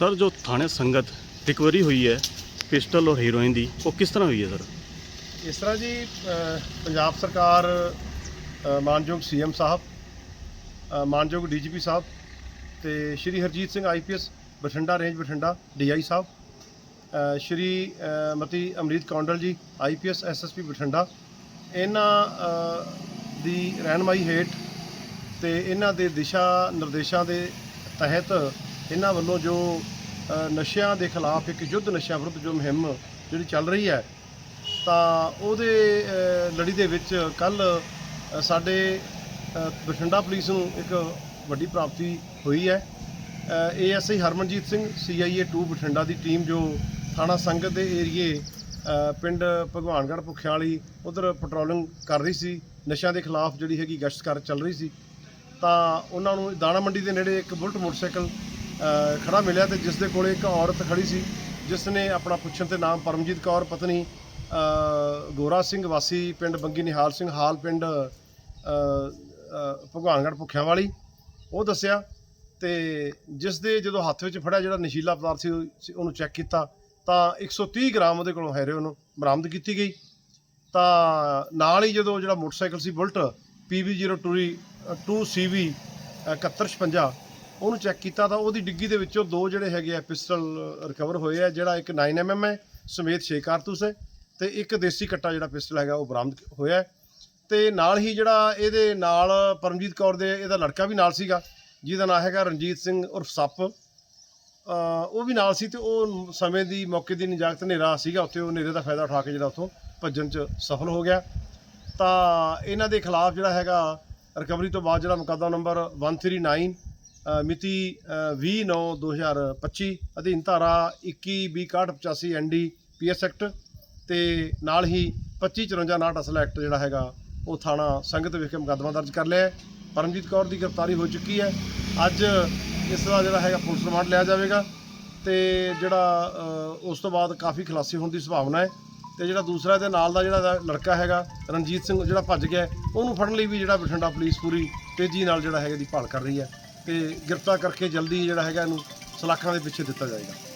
Sir ਜੋ ਥਾਣੇ ਸੰਗਤ ਰਿਕਵਰੀ ਹੋਈ ਹੈ ਪਿਸਟਲ ਔਰ ਹੀਰੋਇਨ ਦੀ ਉਹ ਕਿਸ ਤਰ੍ਹਾਂ ਹੋਈ ਹੈ ਸਰ? ਇਸ ਤਰ੍ਹਾਂ ਜੀ ਅ, ਪੰਜਾਬ ਸਰਕਾਰ ਅ, ਮਾਨਯੋਗ ਸੀਐਮ ਸਾਹਿਬ ਅ, ਮਾਨਯੋਗ ਡੀਜੀਪੀ ਸਾਹਿਬ ਤੇ Shri Harjit Singh IPS Bathinda range Bathinda DI ਸਾਹਿਬ ਅ, ਸ਼੍ਰੀ ਅ, ਮਤੀ ਅਮਰੀਤ ਕੌਂਡਲ ਜੀ ਆਈਪੀਐਸ ਐਸਐਸਪੀ ਬਠਿੰਡਾ ਇਹਨਾਂ ਅ, ਦੀ ਰਹਿਨਮਾਈ ਹੇਠ ਤੇ ਇਹਨਾਂ ਦੇ ਦਿਸ਼ਾ ਨਿਰਦੇਸ਼ਾਂ ਦੇ ਤਹਿਤ ਇਹਨਾਂ ਵੱਲੋਂ ਜੋ ਨਸ਼ਿਆਂ ਦੇ ਖਿਲਾਫ ਇੱਕ ਯੁੱਧ ਨਸ਼ਿਆਂ ਵਿਰੁੱਧ ਜੋ ਮੁਹਿੰਮ ਜਿਹੜੀ ਚੱਲ ਰਹੀ ਹੈ, ਤਾਂ ਉਹਦੇ ਲੜੀ ਦੇ ਵਿੱਚ ਕੱਲ ਸਾਡੇ ਬਠਿੰਡਾ ਪੁਲਿਸ ਨੂੰ ਇੱਕ ਵੱਡੀ ਪ੍ਰਾਪਤੀ ਹੋਈ ਹੈ। ਏਐਸਆਈ ਹਰਮਨਜੀਤ ਸਿੰਘ, ਸੀਆਈਏ 2 ਬਠਿੰਡਾ ਦੀ ਟੀਮ ਜੋ ਥਾਣਾ ਸੰਗਤ ਦੇ ਏਰੀਏ ਪਿੰਡ ਭਗਵਾਨਗੜ੍ਹ ਪੁਖਿਆਲੀ ਉਧਰ ਪੈਟਰੋਲਿੰਗ ਕਰ ਰਹੀ ਸੀ, ਨਸ਼ਿਆਂ ਦੇ ਖਿਲਾਫ ਜਿਹੜੀ ਹੈਗੀ ਗਸ਼ਤ ਕਰ ਚੱਲ ਰਹੀ ਸੀ, ਤਾਂ ਉਹਨਾਂ ਨੂੰ ਦਾਣਾ ਮੰਡੀ ਦੇ ਨੇੜੇ ਇੱਕ ਬੁਲਟ ਮੋਟਰਸਾਈਕਲ ਖੜਾ ਮਿਲਿਆ ਤੇ ਜਿਸ ਦੇ ਕੋਲੇ ਇੱਕ ਔਰਤ ਖੜੀ ਸੀ ਜਿਸ ਨੇ ਆਪਣਾ ਪੁੱਛਣ ਤੇ ਨਾਮ ਪਰਮਜੀਤ ਕੌਰ ਪਤਨੀ ਗੋਰਾ ਸਿੰਘ ਵਾਸੀ ਪਿੰਡ ਬੰਗੀ ਨਿਹਾਲ ਸਿੰਘ ਹਾਲ ਪਿੰਡ ਅ, ਭਗਵਾਨਗੜ੍ਹ ਭੁੱਖਿਆਂ ਵਾਲੀ ਉਹ ਦੱਸਿਆ ਤੇ ਜਿਸ ਦੇ ਜਦੋਂ ਹੱਥ ਵਿੱਚ ਫੜਿਆ ਜਿਹੜਾ ਨਸ਼ੀਲਾ ਪਦਾਰਥ ਸੀ ਸੀ, ਉਹਨੂੰ ਚੈੱਕ ਕੀਤਾ ਤਾਂ 130 ਗ੍ਰਾਮ ਉਹਦੇ ਕੋਲੋਂ ਹੈਰੋਇਨ ਬਰਾਮਦ ਕੀਤੀ ਗਈ। ਤਾਂ ਨਾਲ ਹੀ ਜਦੋਂ ਜਿਹੜਾ ਮੋਟਰਸਾਈਕਲ ਸੀ ਬੁਲਟ PB02 2CV 7156 ਉਹਨੂੰ ਚੈੱਕ ਕੀਤਾ ਤਾਂ ਉਹਦੀ ਡਿੱਗੀ ਦੇ ਵਿੱਚੋਂ ਦੋ ਜਿਹੜੇ ਹੈਗੇ ਆ ਪਿਸਟਲ ਰਿਕਵਰ ਹੋਏ ਆ ਜਿਹੜਾ ਇੱਕ 9mm ਹੈ ਸਮੇਤ 6 ਕਾਰਤੂਸ ਹੈ ਤੇ ਇੱਕ ਦੇਸੀ ਕੱਟਾ ਜਿਹੜਾ ਪਿਸਟਲ ਹੈਗਾ ਉਹ ਬਰਾਮਦ ਹੋਇਆ ਹੈ। ਤੇ ਨਾਲ ਹੀ ਜਿਹੜਾ ਇਹਦੇ ਨਾਲ ਪਰਮਜੀਤ ਕੌਰ ਦੇ ਇਹਦਾ ਲੜਕਾ ਵੀ ਨਾਲ ਸੀਗਾ ਜਿਹਦਾ ਨਾਮ ਹੈਗਾ ਰਣਜੀਤ ਸਿੰਘ ਉਰਫ ਸੱਪ ਉਹ ਵੀ ਨਾਲ ਸੀ ਤੇ ਉਹ ਸਮੇਂ ਦੀ ਮੌਕੇ ਦੀ ਨਿਜਾਕਤ ਹਨੇਰਾ ਸੀਗਾ ਉੱਥੇ ਉਹ ਹਨੇਰੇ ਦਾ ਫਾਇਦਾ ਉਠਾ ਕੇ ਜਿਹੜਾ ਉੱਥੋਂ ਭੱਜਣ 'ਚ ਸਫਲ ਹੋ ਗਿਆ ਤਾਂ ਇਹਨਾਂ ਦੇ ਖਿਲਾਫ ਜਿਹੜਾ ਹੈਗਾ ਰਿਕਵਰੀ ਤੋਂ ਬਾਅਦ ਜਿਹੜਾ ਮੁਕੱਦਮਾ ਨੰਬਰ 139 ਅ, ਮਿਤੀ 20/9/2025 ਅਧੀਨ ਧਾਰਾ 21/6185 ਐਨਡੀ ਪੀਐਸ ਐਕਟ ਤੇ ਨਾਲ ਹੀ 2554 ਅਸਲ ਐਕਟ ਜਿਹੜਾ ਹੈਗਾ, ਉਹ ਥਾਣਾ ਸੰਗਤ ਵਿਖੇ ਮੁਕੱਦਮਾ ਦਰਜ ਕਰ ਲਿਆ ਪਰਮਜੀਤ ਕੌਰ ਦੀ ਗ੍ਰਿਫਤਾਰੀ ਹੋ ਚੁੱਕੀ ਹੈ। ਅੱਜ ਇਸ ਦਾ ਜਿਹੜਾ ਹੈਗਾ ਪੁਲਿਸ ਰਿਮਾਂਡ ਲਿਆ ਜਾਵੇਗਾ ਤੇ ਜਿਹੜਾ ਉਸ ਤੋਂ ਬਾਅਦ ਕਾਫੀ ਖੁਲਾਸੇ ਹੋਣ ਦੀ ਸੰਭਾਵਨਾ ਹੈ। ਤੇ ਜਿਹੜਾ ਦੂਸਰਾ ਇਹਦੇ ਨਾਲ ਦਾ ਜਿਹੜਾ ਲੜਕਾ ਹੈਗਾ, ਰਣਜੀਤ ਸਿੰਘ, ਜਿਹੜਾ ਭੱਜ ਗਿਆ ਉਹਨੂੰ ਫੜਨ ਲਈ ਵੀ ਜਿਹੜਾ ਬਠਿੰਡਾ ਪੁਲਿਸ ਪੂਰੀ ਤੇਜ਼ੀ ਨਾਲ ਜਿਹੜਾ ਹੈਗਾ ਦੀ ਭਾਲ ਕਰ ਰਹੀ ਹੈ। ਤੇ ਗ੍ਰਿਫਤਾਰ ਕਰਕੇ ਜਲਦੀ ਜਿਹੜਾ ਹੈਗਾ ਇਹਨੂੰ ਸਲਾਖਾਂ ਦੇ ਪਿੱਛੇ ਦਿੱਤਾ ਜਾਏਗਾ।